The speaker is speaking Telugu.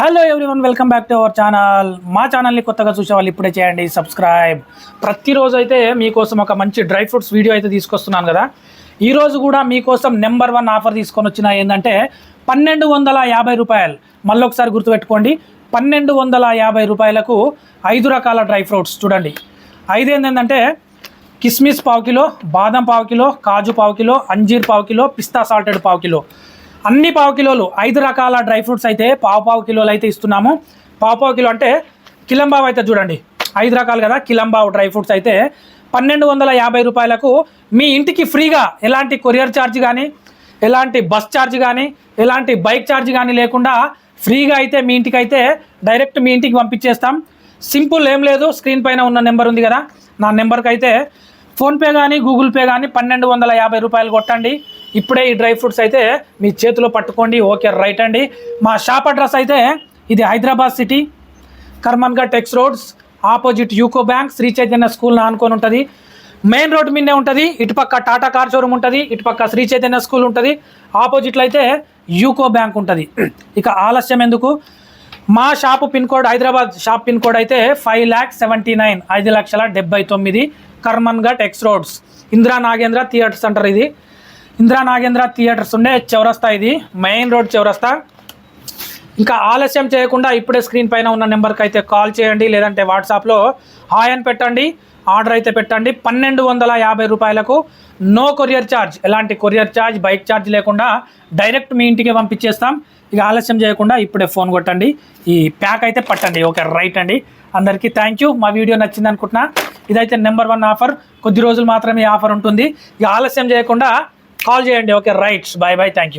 Hello everyone welcome back to our channel మా ఛానల్ని కొత్తగా చూసే వాళ్ళు ఇప్పుడే చేయండి సబ్స్క్రైబ్ ప్రతిరోజు అయితే మీకోసం ఒక మంచి డ్రై ఫ్రూట్స్ వీడియో అయితే తీసుకొస్తున్నాను కదా. ఈరోజు కూడా మీకోసం నెంబర్ వన్ ఆఫర్ తీసుకొని వచ్చిన ఏంటంటే పన్నెండు వందల యాభై రూపాయలు. మళ్ళీ ఒకసారి గుర్తుపెట్టుకోండి పన్నెండు వందల యాభై రూపాయలకు ఐదు రకాల డ్రై ఫ్రూట్స్ చూడండి. ఐదు ఏంటంటే కిస్మిస్ పావు కిలో బాదం పావు కిలో కాజు పావు కిలో అంజీర్ పావు కిలో పిస్తా సాల్టెడ్ పావు కిలో. అన్ని పావు కిలోలు ఐదు రకాల డ్రై ఫ్రూట్స్ అయితే పావు పావు కిలోలు అయితే ఇస్తున్నాము. పావు పావు కిలో అంటే కిలంబావ్ అయితే చూడండి. ఐదు రకాలు కదా కిలంబావ్ డ్రై ఫ్రూట్స్ అయితే. పన్నెండు వందల యాభై రూపాయలకు మీ ఇంటికి ఫ్రీగా ఎలాంటి కొరియర్ ఛార్జ్ కానీ ఎలాంటి బస్ ఛార్జ్ కానీ ఎలాంటి బైక్ ఛార్జ్ కానీ లేకుండా ఫ్రీగా అయితే మీ ఇంటికి అయితే డైరెక్ట్ మీ ఇంటికి పంపించేస్తాం. సింపుల్ ఏం లేదు స్క్రీన్ పైన ఉన్న నెంబర్ ఉంది కదా నా నెంబర్కి అయితే ఫోన్పే కానీ గూగుల్ పే కానీ పన్నెండు వందల యాభై రూపాయలు కొట్టండి. ఇప్పుడే ఈ డ్రై ఫ్రూట్స్ అయితే మీ చేతిలో పట్టుకోండి ఓకే రైట్ అండి. మా షాప్ అడ్రస్ అయితే ఇది Hyderabad city కర్మన్గా tax roads opposite UCO bank Sri Chaitanya school ఆనుకొని ఉంటుంది. మెయిన్ రోడ్ మీదే ఉంటుంది ఇటుపక్క టాటా కార్ షోరూమ్ ఉంటుంది ఇటుపక్క శ్రీ చైతన్య స్కూల్ ఉంటుంది ఆపోజిట్లో అయితే యూకో బ్యాంక్ ఉంటుంది. ఇక ఆలస్యం ఎందుకు? మా shop pin code Hyderabad shop pin code అయితే ఫైవ్ ల్యాక్ సెవెంటీ నైన్ ఐదు లక్షల డెబ్బై తొమ్మిది Karmanghat X roads Indira Nagendra theatre centre ఇది. ఇందిరా నాగేంద్ర థియేటర్స్ ఉండే చౌరస్తా ఇది మెయిన్ రోడ్ చౌరస్తా. ఇంకా ఆలస్యం చేయకుండా ఇప్పుడే స్క్రీన్ పైన ఉన్న నెంబర్కి అయితే కాల్ చేయండి లేదంటే వాట్సాప్లో హాయ్ అని పెట్టండి ఆర్డర్ అయితే పెట్టండి. పన్నెండు వందల యాభై రూపాయలకు నో కొరియర్ ఛార్జ్ ఎలాంటి కొరియర్ ఛార్జ్ బైక్ ఛార్జ్ లేకుండా డైరెక్ట్ మీ ఇంటికి పంపించేస్తాం. ఇక ఆలస్యం చేయకుండా ఇప్పుడే ఫోన్ కొట్టండి. ఈ ప్యాక్ అయితే పట్టండి. ఓకే రైట్ అండి. అందరికీ థ్యాంక్ యూ. మా వీడియో నచ్చింది అనుకుంటున్నా ఇదైతే నెంబర్ వన్ ఆఫర్. కొద్ది రోజులు మాత్రమే ఆఫర్ ఉంటుంది. ఇక ఆలస్యం చేయకుండా కాల్ చేయండి okay right bye bye thank you